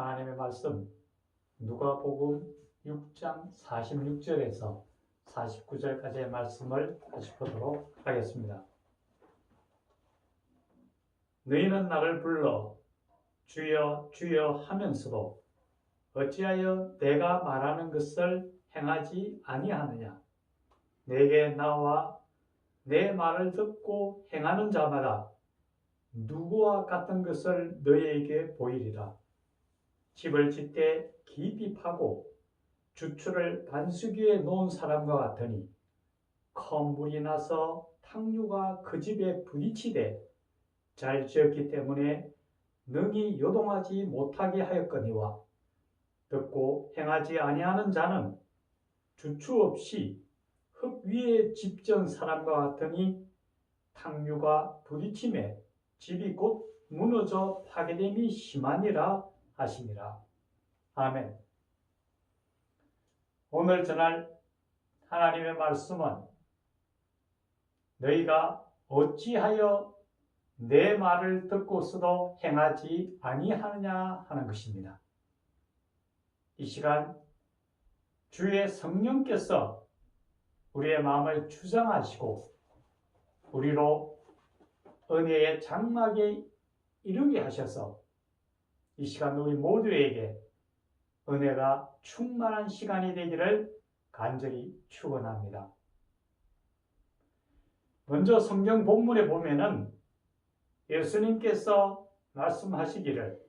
하나님의 말씀 누가복음 6장 46절에서 49절까지의 말씀을 다시 보도록 하겠습니다. 너희는 나를 불러 주여 주여 하면서도 어찌하여 내가 말하는 것을 행하지 아니하느냐? 내게 나와 내 말을 듣고 행하는 자마다 누구와 같은 것을 너희에게 보이리라 집을 짓되 깊이 파고 주추를 반수기에 놓은 사람과 같으니 큰 물이 나서 탕류가 그 집에 부딪히되 잘 지었기 때문에 능히 요동하지 못하게 하였거니와 듣고 행하지 아니하는 자는 주추 없이 흙 위에 집전 사람과 같으니 탕류가 부딪힘에 집이 곧 무너져 파괴됨이 심하니라 하시니라. 아멘. 오늘 전할 하나님의 말씀은 너희가 어찌하여 내 말을 듣고서도 행하지 아니하느냐 하는 것입니다. 이 시간 주의 성령께서 우리의 마음을 주장하시고 우리로 은혜의 장막에 이르게 하셔서 이 시간 우리 모두에게 은혜가 충만한 시간이 되기를 간절히 축원합니다. 먼저 성경 본문에 보면은 예수님께서 말씀하시기를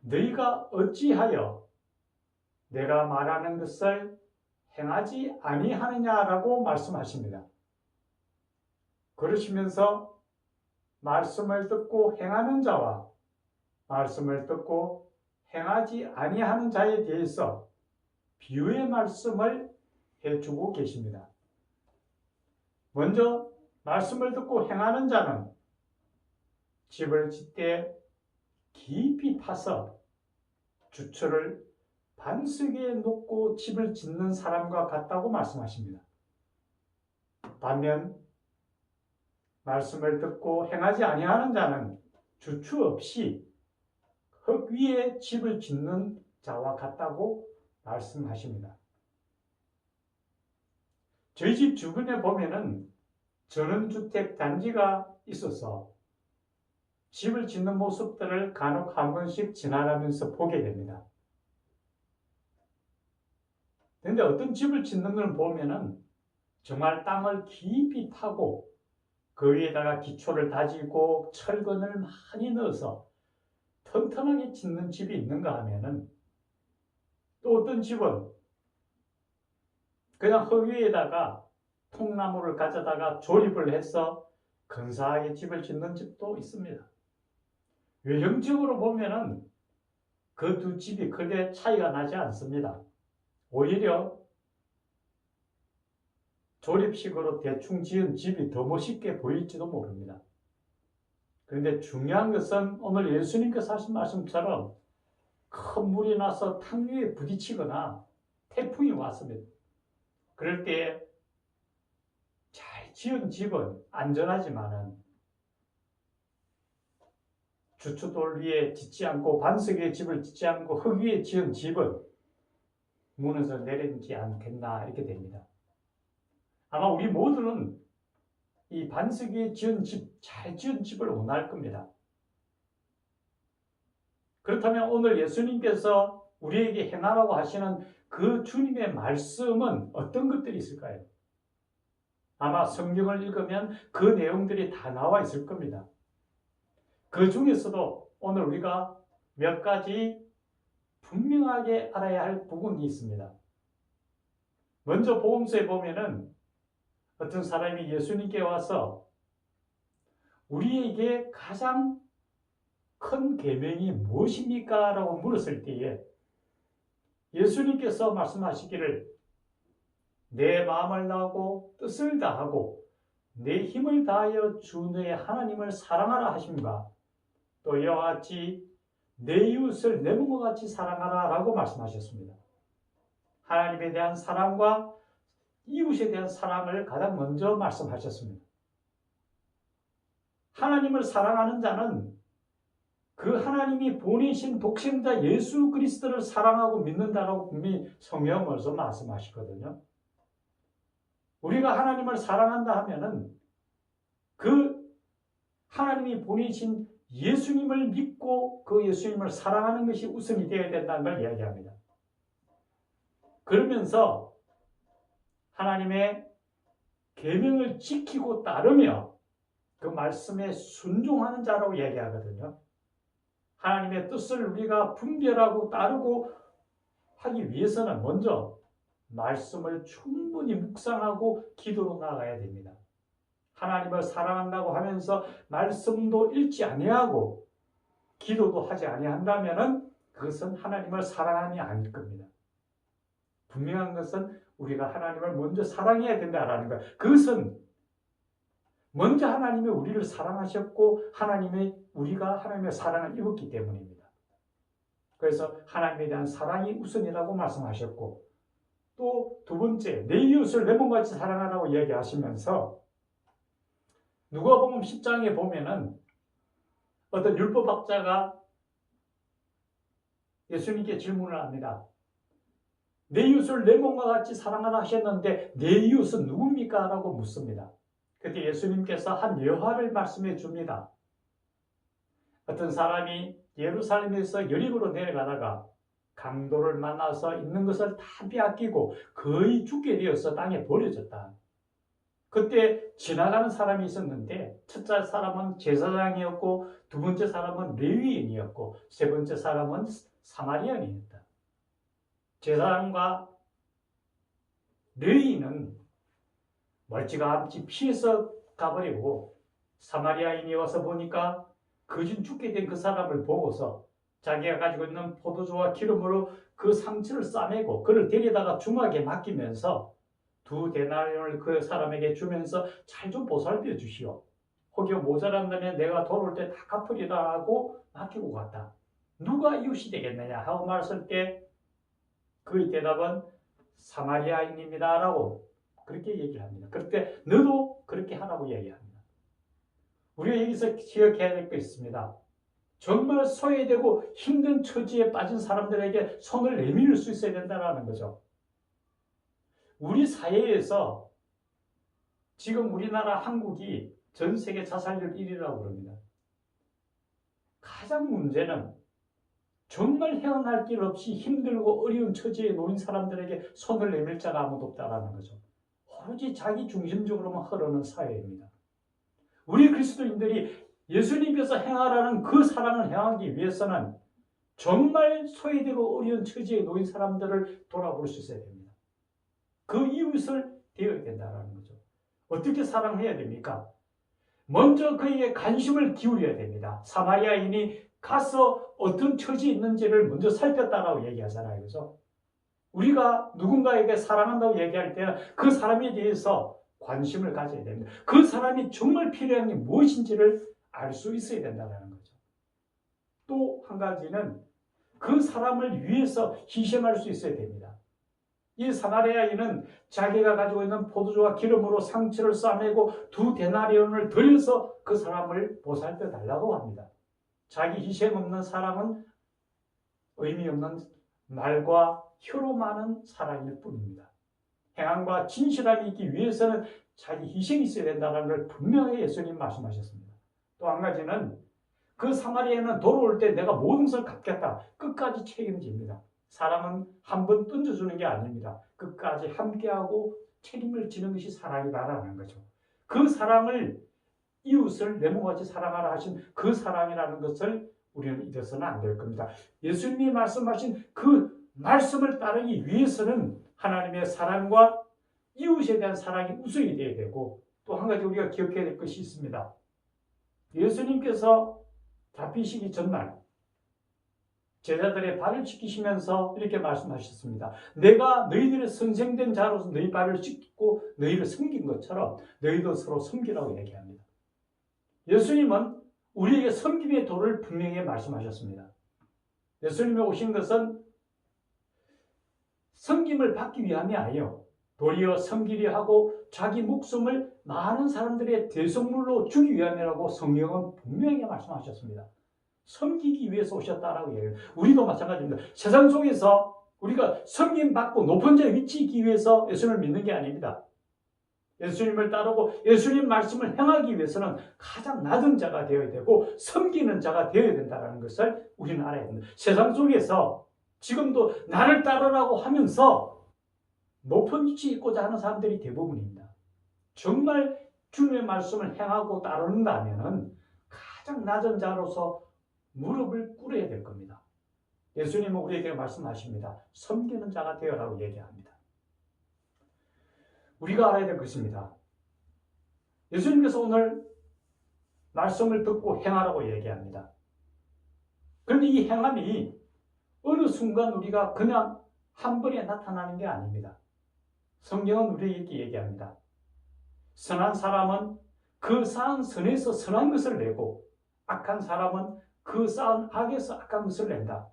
너희가 어찌하여 내가 말하는 것을 행하지 아니하느냐라고 말씀하십니다. 그러시면서 말씀을 듣고 행하는 자와 말씀을 듣고 행하지 아니하는 자에 대해서 비유의 말씀을 해주고 계십니다. 먼저 말씀을 듣고 행하는 자는 집을 짓되 깊이 파서 주철을 반석에 놓고 집을 짓는 사람과 같다고 말씀하십니다. 반면 말씀을 듣고 행하지 아니하는 자는 주추 없이 흙 위에 집을 짓는 자와 같다고 말씀하십니다. 저희 집 주변에 보면은 전원주택 단지가 있어서 집을 짓는 모습들을 간혹 한 번씩 지나가면서 보게 됩니다. 근데 어떤 집을 짓는 걸 보면은 정말 땅을 깊이 파고 그 위에다가 기초를 다지고 철근을 많이 넣어서 튼튼하게 짓는 집이 있는가 하면은 또 어떤 집은 그냥 흙 위에다가 통나무를 가져다가 조립을 해서 근사하게 집을 짓는 집도 있습니다. 외형적으로 보면은 그 두 집이 크게 차이가 나지 않습니다. 오히려 조립식으로 대충 지은 집이 더 멋있게 보일지도 모릅니다. 그런데 중요한 것은 오늘 예수님께서 하신 말씀처럼 큰 물이 나서 탕 위에 부딪히거나 태풍이 왔으면 그럴 때 잘 지은 집은 안전하지만은 주추돌 위에 짓지 않고 반석 위에 집을 짓지 않고 흙 위에 지은 집은 무너져 내리지 않겠나 이렇게 됩니다. 아마 우리 모두는 이 반석 위에 지은 집, 잘 지은 집을 원할 겁니다. 그렇다면 오늘 예수님께서 우리에게 행하라고 하시는 그 주님의 말씀은 어떤 것들이 있을까요? 아마 성경을 읽으면 그 내용들이 다 나와 있을 겁니다. 그 중에서도 오늘 우리가 몇 가지 분명하게 알아야 할 부분이 있습니다. 먼저 복음서에 보면은 어떤 사람이 예수님께 와서 우리에게 가장 큰 계명이 무엇입니까? 라고 물었을 때에 예수님께서 말씀하시기를 내 마음을 다하고 뜻을 다하고 내 힘을 다하여 주 너의 하나님을 사랑하라 하십니다. 또 이와 같이 내 이웃을 내 몸과 같이 사랑하라 라고 말씀하셨습니다. 하나님에 대한 사랑과 이웃에 대한 사랑을 가장 먼저 말씀하셨습니다. 하나님을 사랑하는 자는 그 하나님이 보내신 독생자 예수 그리스도를 사랑하고 믿는다라고 분명히 성경에서 말씀하시거든요. 우리가 하나님을 사랑한다 하면은 그 하나님이 보내신 예수님을 믿고 그 예수님을 사랑하는 것이 우선이 되어야 된다는 걸 이야기합니다. 그러면서 하나님의 계명을 지키고 따르며 그 말씀에 순종하는 자라고 얘기하거든요. 하나님의 뜻을 우리가 분별하고 따르고 하기 위해서는 먼저 말씀을 충분히 묵상하고 기도로 나가야 됩니다. 하나님을 사랑한다고 하면서 말씀도 읽지 아니하고 기도도 하지 아니한다면은 그것은 하나님을 사랑함이 아닐 겁니다. 분명한 것은 우리가 하나님을 먼저 사랑해야 된다라는 것. 그것은 먼저 하나님이 우리를 사랑하셨고 하나님의 우리가 하나님의 사랑을 입었기 때문입니다. 그래서 하나님에 대한 사랑이 우선이라고 말씀하셨고 또 두 번째 내 이웃을 내 몸같이 사랑하라고 이야기하시면서 누가복음 10장에 보면은 어떤 율법학자가 예수님께 질문을 합니다. 내 이웃을 내 몸과 같이 사랑하라 하셨는데 내 이웃은 누굽니까? 라고 묻습니다. 그때 예수님께서 한 여화를 말씀해 줍니다. 어떤 사람이 예루살렘에서 여리고로 내려가다가 강도를 만나서 있는 것을 다 빼앗기고 거의 죽게 되어서 땅에 버려졌다. 그때 지나가는 사람이 있었는데 첫째 사람은 제사장이었고 두 번째 사람은 레위인이었고 세 번째 사람은 사마리안이었다. 제사장과 레위인은 멀찌감치 피해서 가버리고 사마리아인이 와서 보니까 거진 죽게 된 그 사람을 보고서 자기가 가지고 있는 포도주와 기름으로 그 상처를 싸매고 그를 데려다가 중하게 맡기면서 두 데나리온을 그 사람에게 주면서 잘 좀 보살펴 주시오. 혹여 모자란다면 내가 돌아올 때 다 갚으리라 하고 맡기고 갔다. 누가 이웃이 되겠느냐 하고 말했을 때 그의 대답은 사마리아인입니다 라고 그렇게 얘기를 합니다. 그때 너도 그렇게 하라고 얘기합니다. 우리가 여기서 기억해야 될 게 있습니다. 정말 소외되고 힘든 처지에 빠진 사람들에게 손을 내밀 수 있어야 된다는 거죠. 우리 사회에서 지금 우리나라 한국이 전 세계 자살률 1위라고 그럽니다. 가장 문제는 정말 헤어날 길 없이 힘들고 어려운 처지에 놓인 사람들에게 손을 내밀 자가 아무도 없다라는 거죠. 오로지 자기 중심적으로만 흐르는 사회입니다. 우리 그리스도인들이 예수님께서 행하라는 그 사랑을 행하기 위해서는 정말 소외되고 어려운 처지에 놓인 사람들을 돌아볼 수 있어야 됩니다. 그 이웃을 되어야 된다는 거죠. 어떻게 사랑해야 됩니까? 먼저 그에게 관심을 기울여야 됩니다. 사마리아인이 가서 어떤 처지에 있는지를 먼저 살폈다라고 얘기하잖아요. 그죠? 우리가 누군가에게 사랑한다고 얘기할 때는 그 사람에 대해서 관심을 가져야 됩니다. 그 사람이 정말 필요한 게 무엇인지를 알 수 있어야 된다는 거죠. 또 한 가지는 그 사람을 위해서 희생할 수 있어야 됩니다. 이 사마리아인은 자기가 가지고 있는 포도주와 기름으로 상처를 싸매고 두 데나리온을 들여서 그 사람을 보살펴 달라고 합니다. 자기 희생 없는 사랑은 의미 없는 말과 혀로 많은 사랑일 뿐입니다. 행함과 진실함이 있기 위해서는 자기 희생이 있어야 된다는 걸 분명히 예수님 말씀하셨습니다. 또 한 가지는 그 사마리아는 돌아올 때 내가 모든 것을 갚겠다. 끝까지 책임집니다. 사람은 한 번 던져주는 게 아닙니다. 끝까지 함께하고 책임을 지는 것이 사랑이다라는 거죠. 그 사랑을 이웃을 내 몸같이 사랑하라 하신 그 사랑이라는 것을 우리는 잊어서는 안 될 겁니다. 예수님이 말씀하신 그 말씀을 따르기 위해서는 하나님의 사랑과 이웃에 대한 사랑이 우선이 되어야 되고 또 한 가지 우리가 기억해야 될 것이 있습니다. 예수님께서 잡히시기 전날 제자들의 발을 씻기시면서 이렇게 말씀하셨습니다. 내가 너희들의 선생된 자로서 너희 발을 씻고 너희를 섬긴 것처럼 너희도 서로 섬기라고 얘기합니다. 예수님은 우리에게 섬김의 도를 분명히 말씀하셨습니다. 예수님이 오신 것은 섬김을 받기 위함이 아니요. 도리어 섬기려 하고 자기 목숨을 많은 사람들의 대성물로 주기 위함이라고 성경은 분명히 말씀하셨습니다. 섬기기 위해서 오셨다라고 얘기해요. 우리도 마찬가지입니다. 세상 속에서 우리가 섬김 받고 높은 자에 위치하기 위해서 예수님을 믿는 게 아닙니다. 예수님을 따르고 예수님 말씀을 행하기 위해서는 가장 낮은 자가 되어야 되고 섬기는 자가 되어야 된다는 것을 우리는 알아야 됩니다. 세상 속에서 지금도 나를 따르라고 하면서 높은 위치에 있고자 하는 사람들이 대부분입니다. 정말 주님의 말씀을 행하고 따른다면 가장 낮은 자로서 무릎을 꿇어야 될 겁니다. 예수님은 우리에게 말씀하십니다. 섬기는 자가 되어라고 얘기합니다. 우리가 알아야 될 것입니다. 예수님께서 오늘 말씀을 듣고 행하라고 얘기합니다. 그런데 이 행함이 어느 순간 우리가 그냥 한 번에 나타나는 게 아닙니다. 성경은 우리에게 얘기합니다. 선한 사람은 그 쌓은 선에서 선한 것을 내고 악한 사람은 그 쌓은 악에서 악한 것을 낸다.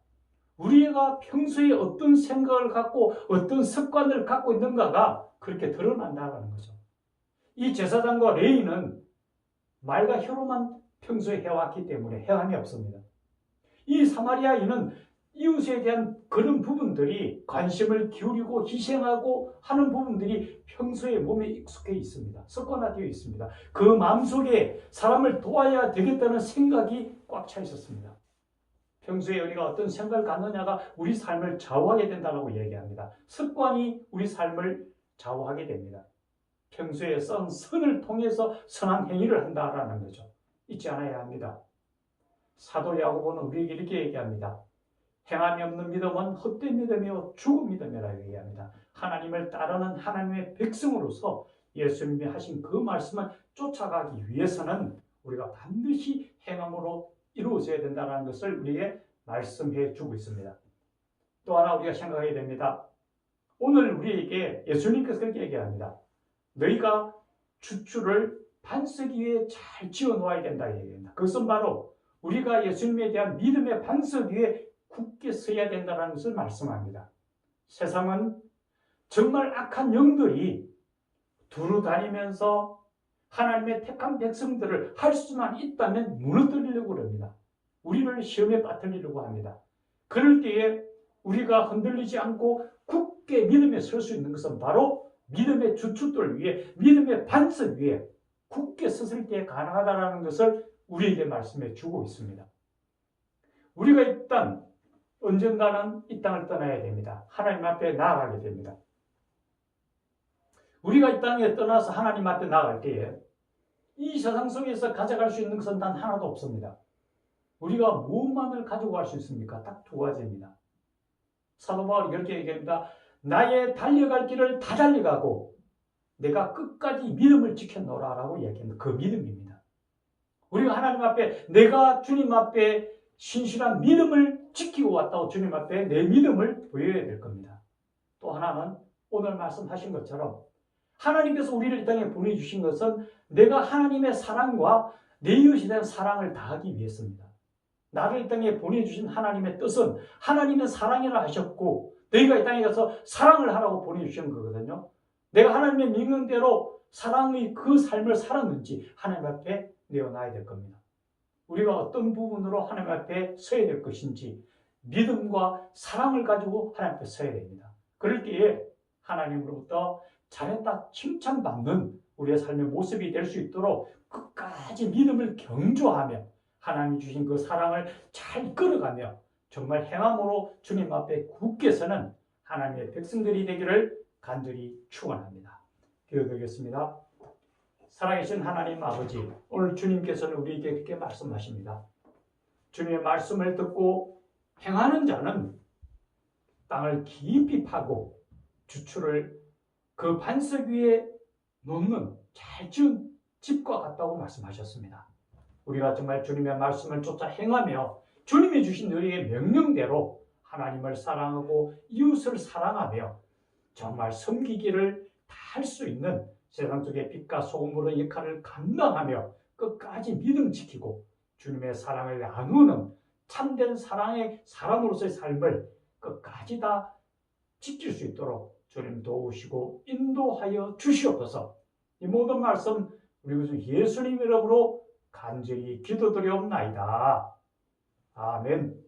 우리가 평소에 어떤 생각을 갖고 어떤 습관을 갖고 있는가가 그렇게 드러난다는 거죠. 이 제사장과 레이는 말과 혀로만 평소에 해왔기 때문에 해함이 없습니다. 이 사마리아인은 이웃에 대한 그런 부분들이 관심을 기울이고 희생하고 하는 부분들이 평소에 몸에 익숙해 있습니다. 습관화되어 있습니다. 그 마음속에 사람을 도와야 되겠다는 생각이 꽉 차 있었습니다. 평소에 우리가 어떤 생각을 갖느냐가 우리 삶을 좌우하게 된다고 얘기합니다. 습관이 우리 삶을 좌우하게 됩니다. 평소에 쓴 선을 통해서 선한 행위를 한다라는 거죠. 잊지 않아야 합니다. 사도 야고보는 우리에게 이렇게 얘기합니다. 행함이 없는 믿음은 헛된 믿음이요 죽은 믿음이라고 얘기합니다. 하나님을 따르는 하나님의 백성으로서 예수님이 하신 그 말씀을 쫓아가기 위해서는 우리가 반드시 행함으로 이루어져야 된다는 것을 우리에게 말씀해 주고 있습니다. 또 하나 우리가 생각해야 됩니다. 오늘 우리에게 예수님께서 그렇게 얘기합니다. 너희가 주추를 반석 위에 잘 지어 놓아야 된다 얘기합니다. 그것은 바로 우리가 예수님에 대한 믿음의 반석 위에 굳게 서야 된다는 것을 말씀합니다. 세상은 정말 악한 영들이 두루 다니면서 하나님의 택한 백성들을 할 수만 있다면 무너뜨리려고 합니다. 우리를 시험에 빠뜨리려고 합니다. 그럴 때에 우리가 흔들리지 않고 굳게 믿음에 설 수 있는 것은 바로 믿음의 주축들 위에 믿음의 반석 위에 굳게 섰을 때 가능하다는 것을 우리에게 말씀해 주고 있습니다. 우리가 일단 언젠가는 이 땅을 떠나야 됩니다. 하나님 앞에 나아가게 됩니다. 우리가 이 땅에 떠나서 하나님 앞에 나아갈 때에 이 세상 속에서 가져갈 수 있는 것은 단 하나도 없습니다. 우리가 무엇만을 가지고 갈 수 있습니까? 딱 두 가지입니다. 사도 바울이 이렇게 얘기합니다. 나의 달려갈 길을 다 달려가고 내가 끝까지 믿음을 지켜놓으라라고 얘기합니다. 그 믿음입니다. 우리가 하나님 앞에 내가 주님 앞에 신실한 믿음을 지키고 왔다고 주님 앞에 내 믿음을 보여야 될 겁니다. 또 하나는 오늘 말씀하신 것처럼 하나님께서 우리를 이 땅에 보내주신 것은 내가 하나님의 사랑과 내 이웃에 대한 사랑을 다하기 위해서입니다. 나를 이 땅에 보내주신 하나님의 뜻은 하나님의 사랑이라 하셨고 너희가 이 땅에 가서 사랑을 하라고 보내주신 거거든요. 내가 하나님의 명령대로 사랑의 그 삶을 살았는지 하나님 앞에 내어놔야 될 겁니다. 우리가 어떤 부분으로 하나님 앞에 서야 될 것인지 믿음과 사랑을 가지고 하나님 앞에 서야 됩니다. 그럴 때에 하나님으로부터 잘했다 칭찬받는 우리의 삶의 모습이 될 수 있도록 끝까지 믿음을 경주하며 하나님이 주신 그 사랑을 잘 끌어가며 정말 행함으로 주님 앞에 굳게 서는 하나님의 백성들이 되기를 간절히 축원합니다. 기도드리겠습니다. 살아계신 하나님 아버지, 오늘 주님께서는 우리에게 이렇게 말씀하십니다. 주님의 말씀을 듣고 행하는 자는 땅을 깊이 파고 주추를 그 반석 위에 놓는 잘 지은 집과 같다고 말씀하셨습니다. 우리가 정말 주님의 말씀을 쫓아 행하며 주님이 주신 우리의 명령대로 하나님을 사랑하고 이웃을 사랑하며 정말 섬기기를 다 할 수 있는 세상 속의 빛과 소금으로 역할을 감당하며 끝까지 믿음 지키고 주님의 사랑을 나누는 참된 사랑의 사람으로서의 삶을 끝까지 다 지킬 수 있도록 주님 도우시고 인도하여 주시옵소서. 이 모든 말씀 우리 구 예수님 이름으로 간절히 기도드리옵나이다. 아멘.